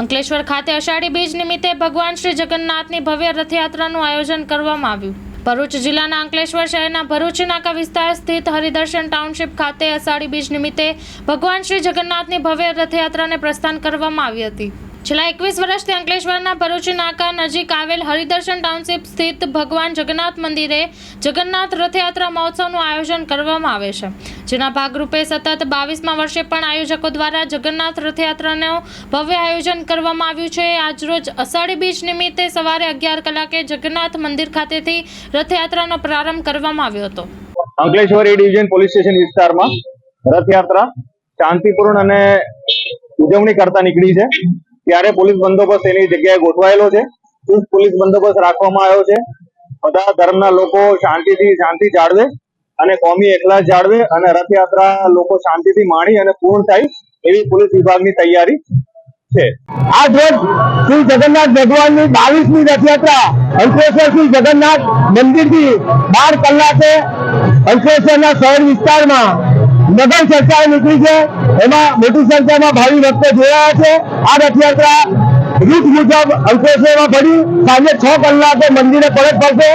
અંકલેશ્વર ખાતે અષાઢી બીજ નિમિત્તે ભગવાન શ્રી જગન્નાથની ભવ્ય રથયાત્રાનું આયોજન કરવામાં આવ્યું. ભરૂચ જિલ્લાના અંકલેશ્વર શહેરના ભરૂચ નાકા વિસ્તાર સ્થિત હરિદર્શન ટાઉનશીપ ખાતે અષાઢી બીજ નિમિત્તે ભગવાન શ્રી જગન્નાથની ભવ્ય રથયાત્રાને પ્રસ્થાન કરવામાં આવી હતી. છેલ્લા એકવીસ વર્ષથી અંકલેશ્વરના ભરૂચ નાકા નજીક આવેલ હરિદર્શન ટાઉનશીપ સ્થિત ભગવાન જગન્નાથ મંદિરે જગન્નાથ રથયાત્રા મહોત્સવનું આયોજન કરવામાં આવે છે. જેના ભાગરૂપે સતત બાવીસમાં વર્ષે પણ આયોજકો દ્વારા જગન્નાથ રથયાત્રાનું ભવ્ય આયોજન કરવામાં આવ્યું છે. આજરોજ અષાઢી બીજ નિમિત્તે સવારે અગિયાર કલાકે જગન્નાથ મંદિર ખાતેથી રથયાત્રાનો પ્રારંભ કરવામાં આવ્યો હતો. અંકલેશ્વર ડિવિઝન પોલીસ સ્ટેશન વિસ્તારમાં રથયાત્રા શાંતિપૂર્ણ અને ઉજવણી કરતા નીકળી છે. ત્યારે પોલીસ બંદોબસ્ત એની જગ્યાએ ગોઠવાયેલો છે. પોલીસ બંદોબસ્ત રાખવામાં આવ્યો છે. બધા ધર્મના લોકો શાંતિથી શાંતિ જાળવે. અને કોમી એકલા જાળવે અને રથયાત્રા લોકો શાંતિથી માણી અને પૂર્ણ થાય એવી પોલીસ વિભાગની તૈયારી છે. આ ધ્વજ શ્રી જગન્નાથ ભગવાનની બાવીસમી રથયાત્રા અંકલેશ્વર શ્રી જગન્નાથ મંદિરથી બાર કલાકે અંકલેશ્વરના શહેર વિસ્તારમાં નગર ચર્ચા નીકળી છે. એમાં મોટી સંખ્યામાં ભાવિ ભક્તો જોડાયા છે. આ રથયાત્રા રૂટ મુજબ અંકલેશ્વરમાં ભરી સાંજે છ કલાકે મંદિરે પરત ફરશે.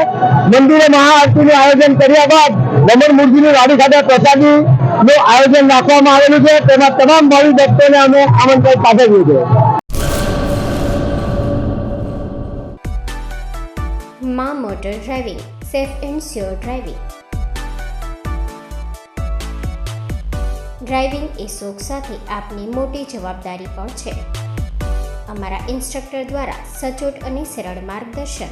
મંદિરે મહાઆરતીનું આયોજન કર્યા બાદ રમણ મૂર્તિની વાડી ખાતે પ્રસાદી નું આયોજન રાખવામાં આવેલું છે. તેમાં તમામ ભાવિ ભક્તોને અમે આમંત્રણ પાઠવ્યું છે. માં motor driving, safe and sure driving. Driving એ શોખ સાથે આપની મોટી જવાબદારી પણ છે. અમારા ઇન્સ્ટ્રક્ટર દ્વારા સચોટ અને સરળ માર્ગદર્શન.